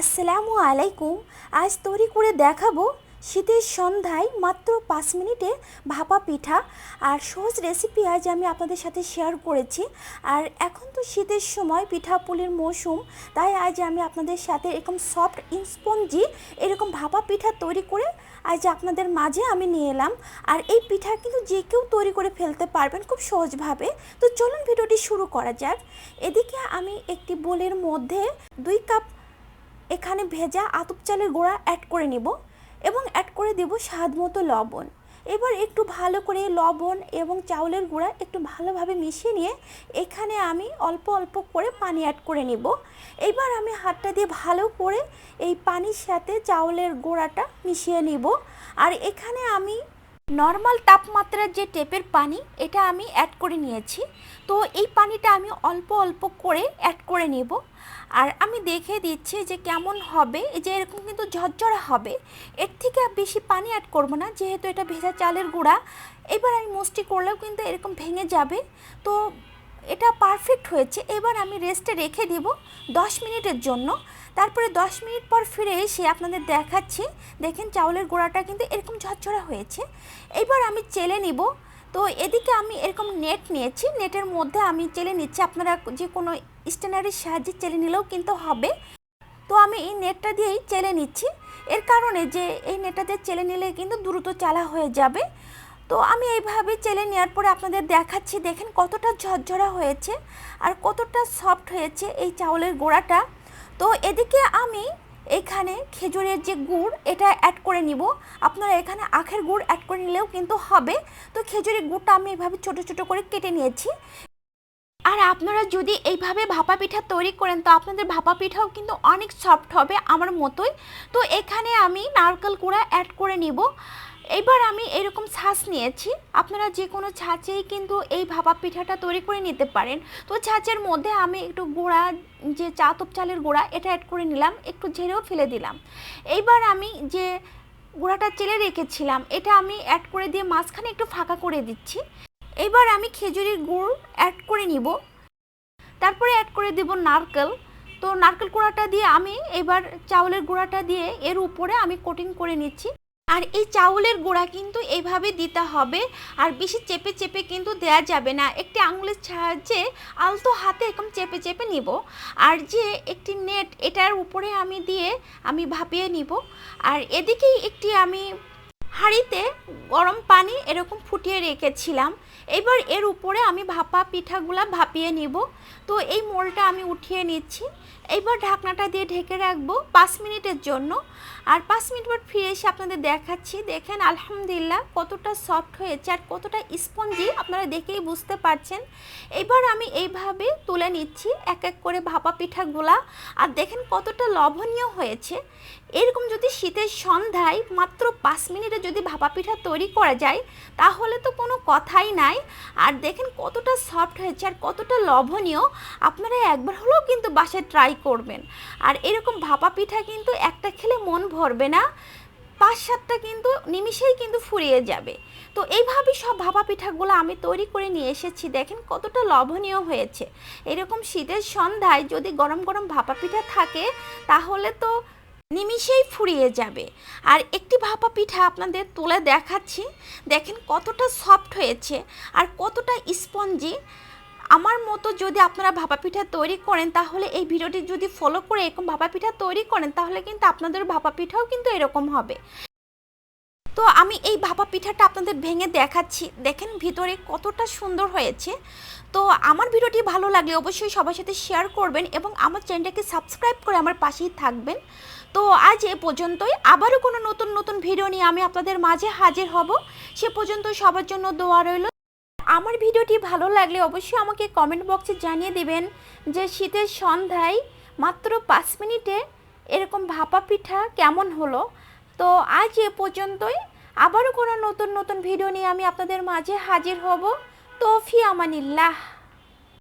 আসসালামু আলাইকুম। আজ তৈরি করে দেখাবো শীতের সন্ধ্যায় মাত্র পাঁচ মিনিটে ভাপা পিঠা। আর সহজ রেসিপি আজ আমি আপনাদের সাথে শেয়ার করেছি। আর এখন তো শীতের সময় পিঠা পুলির মৌসুম, তাই আজ আমি আপনাদের সাথে এরকম সফট ইনস্পঞ্জি এরকম ভাপা পিঠা তৈরি করে আজ আপনাদের মাঝে আমি নিয়ে এলাম। আর এই পিঠা কিন্তু যে কেউ তৈরি করে ফেলতে পারবেন খুব সহজভাবে। তো চলুন ভিডিওটি শুরু করা যাক। এদিকে আমি একটি বোলের মধ্যে দুই কাপ এখানে ভেজা আতপ চালের গোড়া অ্যাড করে নিব এবং অ্যাড করে দেব স্বাদ মতো লবণ। এবার একটু ভালো করে লবণ এবং চাউলের গুঁড়া একটু ভালোভাবে মিশিয়ে নিয়ে এখানে আমি অল্প অল্প করে পানি অ্যাড করে নিব। এবার আমি হাতটা দিয়ে ভালো করে এই পানির সাথে চাউলের গোড়াটা মিশিয়ে নিব। আর এখানে আমি নর্মাল তাপমাত্রার যে টেপের পানি, এটা আমি অ্যাড করে নিয়েছি। তো এই পানিটা আমি অল্প অল্প করে অ্যাড করে নেব। আর আমি দেখে দিচ্ছি যে কেমন হবে যে এরকম কিন্তু ঝরঝরা হবে। এর থেকে বেশি পানি অ্যাড করব না, যেহেতু এটা ভেজা চালের গুঁড়া। এবার আমি মুষ্টি করলেও কিন্তু এরকম ভেঙে যাবে। তো এটা পারফেক্ট হয়েছে। এবার আমি রেস্টে রেখে দিব দশ মিনিটের জন্য। তারপরে দশ মিনিট পর ফিরে এসে আপনাদের দেখাচ্ছি। দেখেন চাউলের গোড়াটা কিন্তু এরকম ঝরঝরা হয়েছে। এবার আমি চেলে নিব। তো এদিকে আমি এরকম নেট নিয়েছি। নেটের মধ্যে আমি চেলে নিচ্ছি। আপনারা যে কোনো স্টেনারির সাহায্যে চেলে নিলেও কিন্তু হবে। তো আমি এই নেটটা দিয়েই চেলে নিচ্ছি। এর কারণে যে এই নেটটা দিয়ে চেলে নিলে কিন্তু দ্রুত চালা হয়ে যাবে। তো আমি এইভাবে চেলে নেওয়ার পরে আপনাদের দেখাচ্ছি। দেখেন কতটা ঝরঝরা হয়েছে আর কতটা সফট হয়েছে এই চাউলের গোড়াটা। তো এদিকে আমি এখানে খেজুরের যে গুড়, এটা অ্যাড করে নিব। আপনারা এখানে আখের গুড় অ্যাড করে নিলেও কিন্তু হবে। তো খেজুরের গুড়টা আমি এভাবে ছোট ছোট করে কেটে নিয়েছি। আর আপনারা যদি এইভাবে ভাপা পিঠা তৈরি করেন, তো আপনাদের ভাপা পিঠাও কিন্তু অনেক সফট হবে আমার মতোই। তো এখানে আমি নারকেল কুড়া অ্যাড করে নিব। এবার আমি এরকম ছাঁচ নিয়েছি। আপনারা যে কোনো ছাঁচেই কিন্তু এই ভাপা পিঠাটা তৈরি করে নিতে পারেন। তো ছাঁচের মধ্যে আমি একটু গুঁড়া, যে চাতপ চালের গুঁড়া, এটা অ্যাড করে নিলাম, একটু ঝেড়েও ফেলে দিলাম। এইবার আমি যে গুঁড়াটা চেলে রেখেছিলাম, এটা আমি অ্যাড করে দিয়ে মাঝখানে একটু ফাঁকা করে দিচ্ছি। এবার আমি খেজুরের গুড় অ্যাড করে নিব। তারপরে অ্যাড করে দেব নারকেল। তো নারকেল গুঁড়াটা দিয়ে আমি এবার চাউলের গুঁড়াটা দিয়ে এর উপরে আমি কোটিং করে নিচ্ছি। আর এই চাউলের গোড়া কিন্তু এইভাবে দিতে হবে, আর বেশি চেপে চেপে কিন্তু দেয়া যাবে না। একটি আঙুলের সাহায্যে আলতো হাতে একদম চেপে চেপে নিব। আর যে একটি নেট, এটার উপরে আমি দিয়ে আমি ভাপিয়ে নিব। আর এদিকেই একটি আমি হাঁড়িতে গরম পানি এরকম ফুটিয়ে রেখেছিলাম। এবার এর উপরে আমি ভাপা পিঠাগুলা ভাপিয়ে নিব। তো এই মোলটা আমি উঠিয়ে নিচ্ছি। এইবার ঢাকনাটা দিয়ে ঢেকে রাখব পাঁচ মিনিটের জন্য। আর পাঁচ মিনিট পর ফিরে এসে আপনাদের দেখাচ্ছি। দেখেন আলহামদুলিল্লাহ কতটা সফট হয়েছে আর কতটা স্পঞ্জি আপনারা দেখেই বুঝতে পারছেন। এবার আমি এইভাবে তুলে নিচ্ছি এক এক করে ভাপা পিঠাগুলা। আর দেখেন কতটা লবণীয় হয়েছে। এরকম যদি শীতের সন্ধ্যায় মাত্র পাঁচ মিনিটে যদি ভাপা পিঠা তৈরি করা যায়, তাহলে তো কোনো কথাই নাই। আর দেখেন কতটা সফট হয়েছে আর কতটা লবণীয় আপনারা একবার হলেও কিন্তু বাসায় ট্রাই করবেন। আর এরকম ভাপা পিঠা কিন্তু একটা খেলে মন ভরবে না। পাঁচ সাতটা কিন্তু নিমিষেই কিন্তু ফুরিয়ে যাবে। তো এইভাবেই সব ভাপা পিঠাগুলো আমি তৈরি করে নিয়ে এসেছি। দেখেন কতটা লবণীয় হয়েছে। এরকম শীতের সন্ধ্যায় যদি গরম গরম ভাপা পিঠা থাকে, তাহলে তো নিমিষেই ফুরিয়ে যাবে। আর একটি ভাপা পিঠা আপনাদের তুলে দেখাচ্ছি। দেখেন কতটা সফট হয়েছে আর কতটা স্পঞ্জি আমার মতো যদি আপনারা ভাপা পিঠা তৈরি করেন, তাহলে এই ভিডিওটি যদি ফলো করে এরকম ভাপা পিঠা তৈরি করেন, তাহলে কিন্তু আপনাদের ভাপা পিঠাও কিন্তু এরকম হবে। তো আমি এই ভাপা পিঠাটা আপনাদের ভেঙে দেখাচ্ছি। দেখেন ভিতরে কতটা সুন্দর হয়েছে। তো আমার ভিডিওটি ভালো লাগলে অবশ্যই সবার সাথে শেয়ার করবেন এবং আমার চ্যানেলটাকে সাবস্ক্রাইব করে আমার পাশেই থাকবেন। তো আজ এ পর্যন্তই। আবারও কোনো নতুন নতুন ভিডিও নিয়ে আমি আপনাদের মাঝে হাজির হব। সে পর্যন্ত সবার জন্য দোয়া রইল। আমার ভিডিওটি ভালো লাগলে অবশ্যই আমাকে কমেন্ট বক্সে জানিয়ে দিবেন যে শীতের সন্ধ্যায় মাত্র পাঁচ মিনিটে এরকম ভাপা পিঠা কেমন হলো। তো আজ এ পর্যন্তই। আবারও কোনো নতুন নতুন ভিডিও নিয়ে আমি আপনাদের মাঝে হাজির হব। তো ফি আমানিল্লাহ।